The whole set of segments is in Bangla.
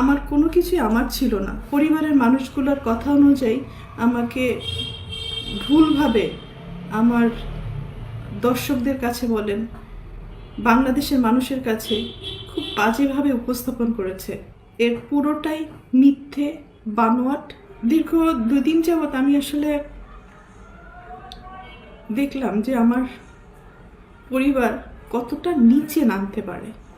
আমার কোনো কিছুই আমার ছিল না। পরিবারের মানুষগুলোর কথা অনুযায়ী আমাকে ভুলভাবে আমার দর্শকদের কাছে বলেন, বাংলাদেশের মানুষের কাছে খুব বাজেভাবে উপস্থাপন করেছে। এর পুরোটাই মিথ্যে, বানোয়াট। দীর্ঘ দুই দিন যাবৎ আমি আসলে দেখলাম যে আমার পরিবার কতটা নিচে নামতে পারে।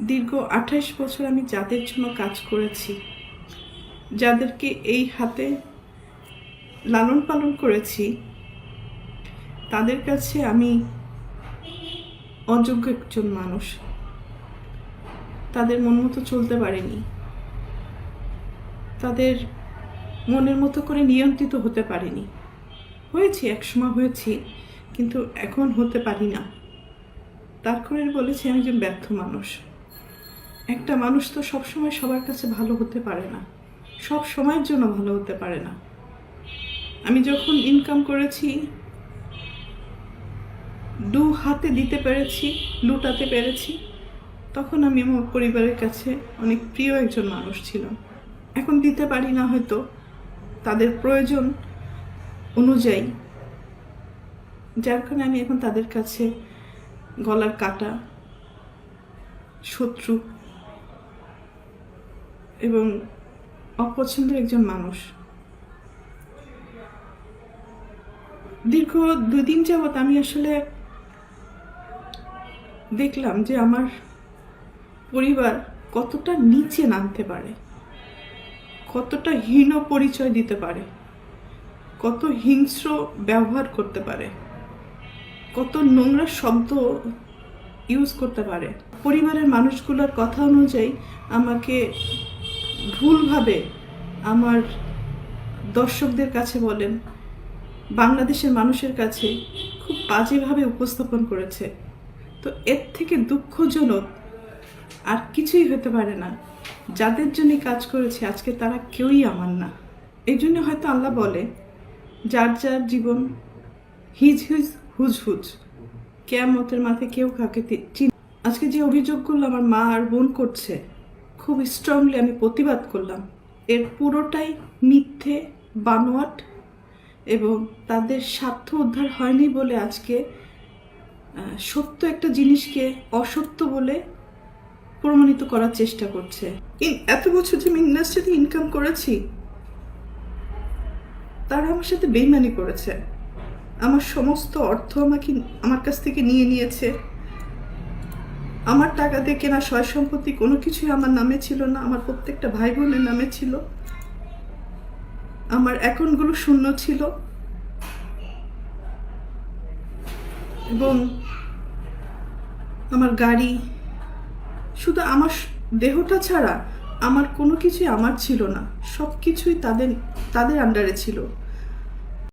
দীর্ঘ আঠাশ বছর আমি যাদের জন্য কাজ করেছি, যাদেরকে এই হাতে লালন পালন করেছি, তাদের কাছে আমি অযোগ্য একজন মানুষ। তাদের মন মতো চলতে পারেনি। তাদের মনের মতো করে নিয়ন্ত্রিত হতে পারেনি। হয়েছি, একসময় হয়েছি, কিন্তু এখন হতে পারি না। তার করে বলেছি আমি একজন ব্যর্থ মানুষ। একটা মানুষ তো সবসময় সবার কাছে ভালো হতে পারে না। সব সময়ের জন্য ভালো হতে পারে না। আমি যখন ইনকাম করেছি, দু হাতে দিতে পেরেছি, লুটাতে পেরেছি, তখন আমি আমার পরিবারের কাছে অনেক প্রিয় একজন মানুষ ছিলাম। এখন দিতে পারি না হয়তো, তাদের প্রয়োজন অনুযায়ী। যার কারণে আমি এখন তাদের কাছে গলার কাটা, শত্রু এবং অপছন্দের একজন মানুষ। দীর্ঘ দুই দিন যাবৎ আমি আসলে দেখলাম যে আমার পরিবার কতটা নিচে নামতে পারে, কতটা হীন পরিচয় দিতে পারে, কত হিংস্র ব্যবহার করতে পারে, কত নোংরা শব্দ ইউজ করতে পারে। পরিবারের মানুষগুলোর কথা অনুযায়ী আমাকে ভুলভাবে আমার দর্শকদের কাছে বলেন, বাংলাদেশের মানুষের কাছে খুব বাজেভাবে উপস্থাপন করেছে। তো এর থেকে দুঃখজনক আর কিছুই হতে পারে না। যাদের জন্য কাজ করেছে, আজকে তারা কেউই আমার না। এই জন্য হয়তো আল্লাহ বলে, যার যার জীবন হিজ হিজ হুজ হুজ, কেয়ামতের মাথায় কেউ তি- চিন- আজকে যে অভিযোগগুলো আমার মা আর বোন করছে খুব স্ট্রংলি আমি প্রতিবাদ করলাম। এর পুরোটাই মিথ্যে, বানোয়াট এবং তাদের স্বার্থ উদ্ধার হয়নি বলে আজকে সত্য একটা জিনিসকে অসত্য বলে প্রমাণিত করার চেষ্টা করছে। এত বছর যে আমি ইন্ডাস্ট্রিতে ইনকাম করেছি, তারা আমার সাথে বেইমানি করেছে। আমার সমস্ত অর্থ আমাকে, আমার কাছ থেকে নিয়ে নিয়েছে। আমার টাকা দিয়ে কেনা সয় সম্পত্তি কোনো কিছুই আমার নামে ছিল না, আমার প্রত্যেকটা ভাই বোনের নামে ছিল। আমার অ্যাকাউন্টগুলো শূন্য ছিল। এবং আমার গাড়ি, শুধু আমার দেহটা ছাড়া আমার কোনো কিছুই আমার ছিল না সব কিছুই তাদের তাদের আন্ডারে ছিল।